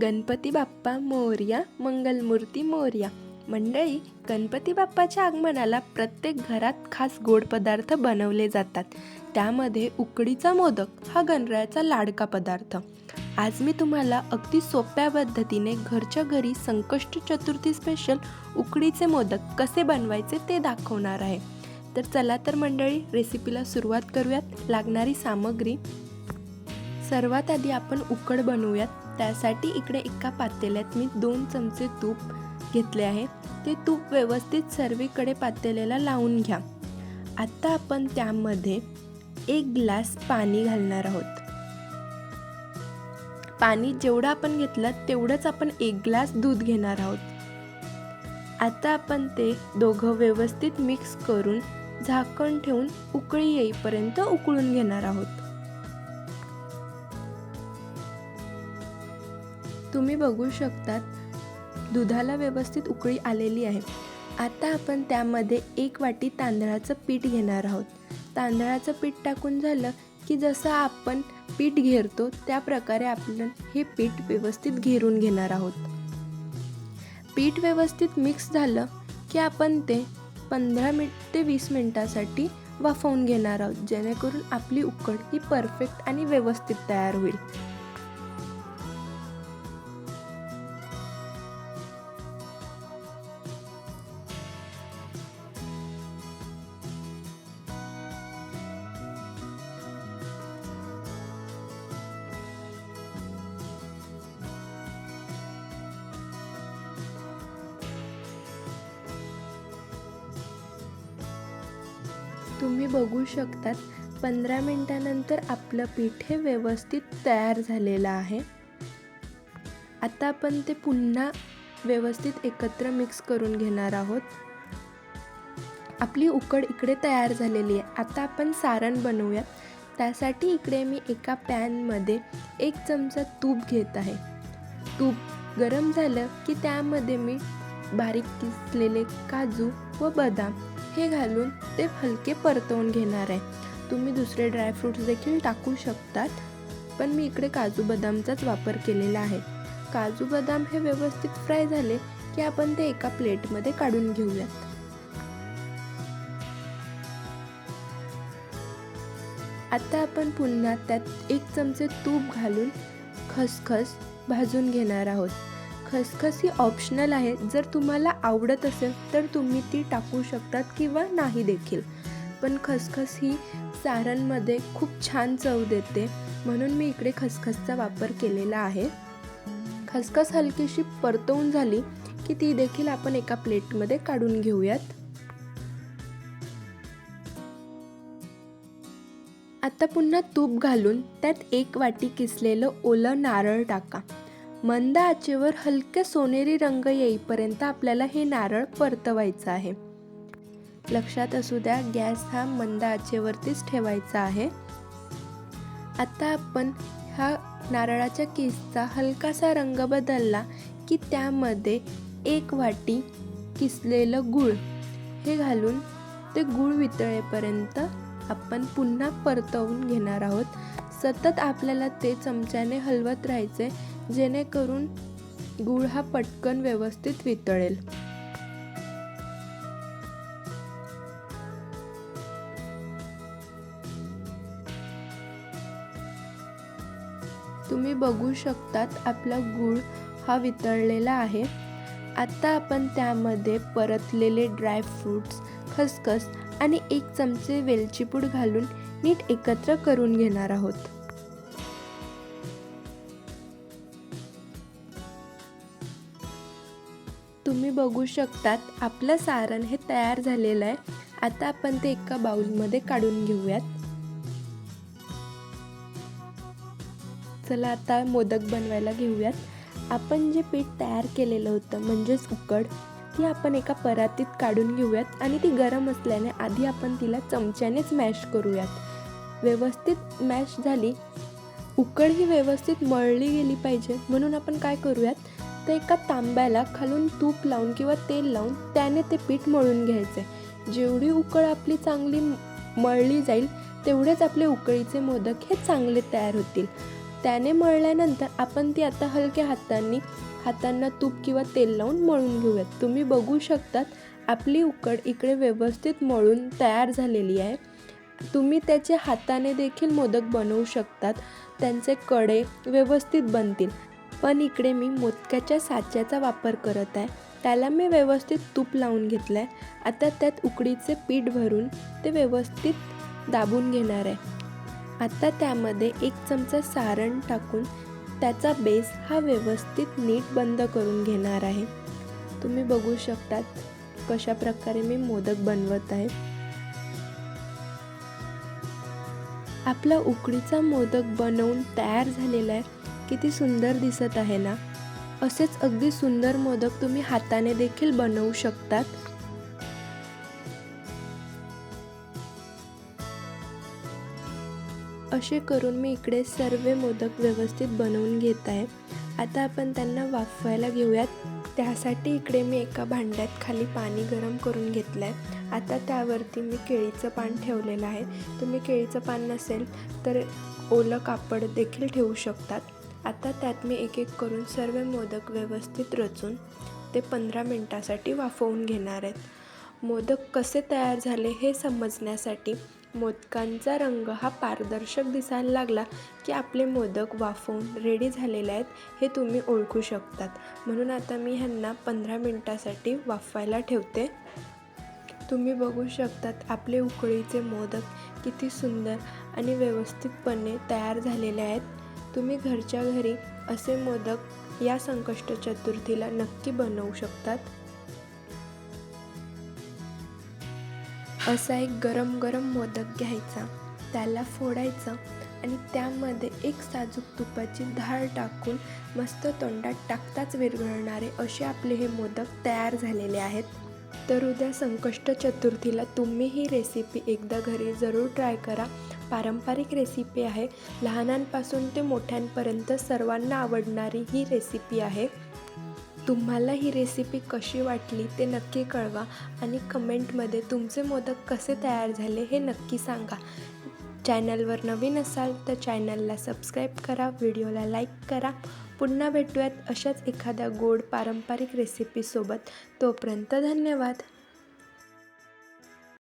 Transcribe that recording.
गणपती बाप्पा मोरया मंगलमूर्ती मोर्या. मंडळी गणपती बाप्पाच्या आगमनाला प्रत्येक घरात खास गोड पदार्थ बनवले जातात. त्यामध्ये उकडीचा मोदक हा गणरायाचा लाडका पदार्थ. आज मी तुम्हाला अगदी सोप्या पद्धतीने घरच्या घरी संकष्ट चतुर्थी स्पेशल उकडीचे मोदक कसे बनवायचे ते दाखवणार आहे. तर चला तर मंडळी रेसिपीला सुरुवात करूयात. लागणारी सामग्री सर्वात आधी आपण उकड बनवूयात. त्यासाठी इकडे एका पातेल्यात मी दोन चमचे तूप घेतले आहे. ते तूप व्यवस्थित सर्वीकडे पातेल्याला लावून घ्या. आत्ता आपण त्यामध्ये एक ग्लास पाणी घालणार आहोत. पाणी जेवढं आपण घेतलं तेवढंच आपण एक ग्लास दूध घेणार आहोत. आता आपण ते दोघं व्यवस्थित मिक्स करून झाकण ठेवून उकळी येईपर्यंत उकळून घेणार आहोत. तुम्ही बघू शकतात दुधाला व्यवस्थित उकळी आलेली आहे. आता आपण त्यामध्ये एक वाटी तांदळाचं पीठ घेणार आहोत. तांदळाचं पीठ टाकून झालं की जसं आपण पीठ घेरतो त्या प्रकारे आपण हे पीठ व्यवस्थित घेरून घेणार आहोत. पीठ व्यवस्थित मिक्स झालं की आपण ते पंधरा मिनिट ते वीस मिनटासाठी वाफवून घेणार आहोत. जेणेकरून आपली उकड ही परफेक्ट आणि व्यवस्थित तयार होईल. तुम्ही बघू शकतात पंधरा मिनटानंतर आपलं पीठ हे व्यवस्थित तयार झालेलं आहे. आता आपण ते पुन्हा व्यवस्थित एकत्र मिक्स करून घेणार आहोत. आपली उकड इकडे तयार झालेली आहे. आता आपण सारण बनवूयात त्यासाठी इकडे मी एका पॅनमध्ये एक चमचा तूप घेत आहे. तूप गरम झालं की त्यामध्ये मी बारीक किसलेले काजू व बदाम हे घालून ते हलके परतवून घेणार आहे. तुम्ही दुसरे ड्रायफ्रूट्स देखील टाकू शकतात पण मी इकडे काजू बदामचाच वापर केलेला आहे. काजू बदाम हे व्यवस्थित फ्राय झाले की आपण ते एका प्लेटमध्ये काढून घेऊयात. आता आपण पुन्हा त्यात एक चमचे तूप घालून खसखस भाजून घेणार आहोत. खसखस ही ऑप्शनल आहे जर तुम्हाला आवडत असेल तर तुम्ही ती टाकू शकतात किंवा नाही देखील. पण खसखस ही सारणमध्ये खूप छान चव देते. म्हणून मी इकडे खसखसचा वापर केलेला आहे. खसखस हलकीशी परतवून झाली की ती देखील आपण एका प्लेटमध्ये काढून घेऊयात. आता पुन्हा तूप घालून त्यात एक वाटी किसलेलं ओलं नारळ टाका. मंद आचेवर हलके सोनेरी रंग येईपर्यंत आपल्याला हे नारळ परतवायचं आहे. लक्षात असू द्या गॅस हा मंद आचेवरतीच ठेवायचा आहे. आता आपण ह्या नारळाच्या किसचा हलकासा रंग बदलला की त्यामध्ये एक वाटी किसलेलं गूळ. हे घालून ते गूळ वितळेपर्यंत आपण पुन्हा परतवून घेणार आहोत. सतत आपल्याला ते चमच्याने हलवत राहायचे जेणेकरून गूळ हा पटकन व्यवस्थित वितळेल. तुम्ही बघू शकतात आपला गूळ हा वितळलेला आहे. आता आपण त्यामध्ये परतलेले ड्रायफ्रूट्स खसखस आणि एक चमचे वेलचीपूड घालून नीट एकत्र करून घेणार आहोत. तुम्ही बघू शकतात आपलं सारण हे तयार झालेलं आहे. आता आपण ते एका बाउलमध्ये काढून घेऊयात. चला आता मोदक बनवायला घेऊयात. आपण जे पीठ तयार केलेलं होतं म्हणजेच उकड ती आपण एका परातीत काढून घेऊयात आणि ती गरम असल्याने आधी आपण तिला चमच्यानेच मॅश करूयात. व्यवस्थित मॅश झाली. उकड ही व्यवस्थित मळली गेली पाहिजे म्हणून आपण काय करूयात? तर एका तांब्याला खालून तूप लावून किंवा तेल लावून त्याने ते पीठ मळून घ्यायचे. जेवढी उकळ आपली चांगली मळली जाईल तेवढेच आपले उकळीचे मोदक हे चांगले तयार होतील. त्याने मळल्यानंतर आपण ती आता हलक्या हातांनी हातांना तूप किंवा तेल लावून मळून घेऊयात. तुम्ही बघू शकतात आपली उकड इकडे व्यवस्थित मळून तयार झालेली आहे. तुम्ही त्याचे हाताने देखील मोदक बनवू शकतात. त्यांचे कडे व्यवस्थित बनतील. पण इकडे मी मोदकाच्या साच्याचा वापर करत आहे. त्याला मी व्यवस्थित तूप लावून घेतलं आहे आता त्यात उकडीचे पीठ भरून ते व्यवस्थित दाबून घेणार आहे. आता त्यामध्ये एक चमचा सारण टाकून त्याचा बेस हा व्यवस्थित नीट बंद करून घेणार आहे. तुम्ही बघू शकतात कशा प्रकारे मी मोदक बनवत आहे. आपला उकडीचा मोदक बनवून तयार झालेला आहे. किती सुंदर दिसत आहे ना? असेच अगदी सुंदर मोदक तुम्ही हाताने देखील बनवू शकतात. असे करून मी इकडे सर्व मोदक व्यवस्थित बनवून घेत आहे. आता आपण त्यांना वाफवायला घेऊयात. त्यासाठी इकडे मी एका भांड्यात खाली पाणी गरम करून घेतलं आहे आता त्यावरती मी केळीचं पान ठेवलेलं आहे. तुम्ही केळीचं पान नसेल तर ओलं कापड देखील ठेवू शकतात. आता त्यात मी एक एक करून सर्व मोदक व्यवस्थित रचून ते पंधरा मिनटासाठी वाफवून घेणार आहेत. मोदक कसे तयार झाले हे समजण्यासाठी मोदकांचा रंग हा पारदर्शक दिसायला लागला की आपले मोदक वाफवून रेडी झालेले आहेत हे तुम्ही ओळखू शकतात. म्हणून आता मी ह्यांना पंधरा मिनटासाठी वाफवायला ठेवते. तुम्ही बघू शकतात आपले उकळीचे मोदक किती सुंदर आणि व्यवस्थितपणे तयार झालेले आहेत. तुम्ही घरच्या घरी असे मोदक या संकष्ट चतुर्थीला नक्की बनवू शकतात? असा एक गरम गरम मोदक घ्यायचा त्याला फोडायचं आणि त्यामध्ये एक साजूक तुपाची धार टाकून मस्त तोंडात टाकताच विरघळणारे असे आपले हे मोदक तयार झालेले आहेत. तर उद्या संकष्ट चतुर्थीला तुम्ही ही रेसिपी एकदा घरी जरूर ट्राय करा. पारंपरिक रेसिपी आहे. लहानांपासून ते मोठ्यांपर्यंत सर्वांना आवडणारी ही रेसिपी आहे. तुम्हाला ही रेसिपी कशी वाटली ते नक्की कळवा आणि कमेंटमध्ये तुमचे मोदक कसे तयार झाले हे नक्की सांगा. चॅनलवर नवीन असाल तर चॅनलला सबस्क्राईब करा व्हिडिओला लाईक करा. पुन्हा भेटूयात अशाच एखाद्या गोड पारंपरिक रेसिपीसोबत तोपर्यंत धन्यवाद.